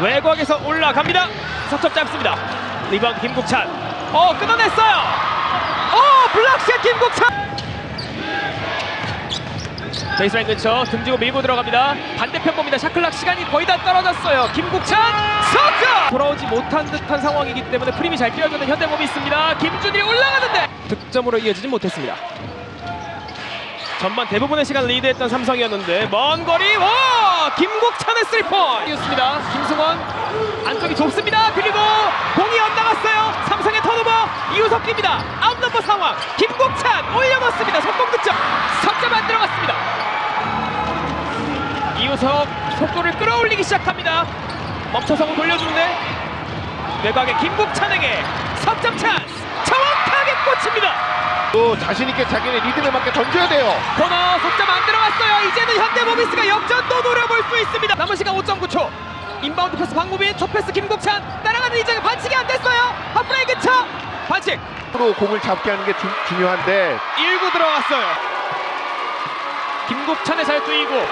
외곽에서 올라갑니다. 석점 짧습니다. 리바운드 김국찬. 어 끊어냈어요. 어 블락샷 김국찬. 베이스라인 근처 등지고 밀고 들어갑니다. 반대편 봅니다. 샤클락 시간이 거의 다 떨어졌어요. 김국찬 석점 돌아오지 못한 듯한 상황이기 때문에 프림이 잘 뛰어주는 현대몸이 있습니다. 김준일이 올라가는데 득점으로 이어지진 못했습니다. 전반 대부분의 시간 리드했던 삼성이었는데 먼 거리 와 김국찬의 스리퍼였습니다. 안쪽이 좁습니다. 그리고 공이 엇나갔어요. 삼성의 턴오버 이우석입니다. 아웃넘버 상황 김국찬 올려놓습니다. 성공 득점 석점 안 들어갔습니다. 이우석 속도를 끌어올리기 시작합니다. 멈춰서 공 돌려주는데 외곽에 김국찬에게 석점 찬스 정확하게 꽂힙니다. 또 자신 있게 자기네 리듬에 맞게 던져야 돼요. 코너 속점 안 들어갔어요. 이제는 현대모비스가 역전도 노려볼 수 있습니다. 남은 시간 5.9초. 인바운드 패스 방구빈, 첫 패스 김국찬 따라가는 이정현 반칙이 안 됐어요. 하프라인 근처 반칙. 으로 공을 잡게 하는 게 주- 중요한데 1구 들어갔어요. 김국찬의 잘 뛰고 2구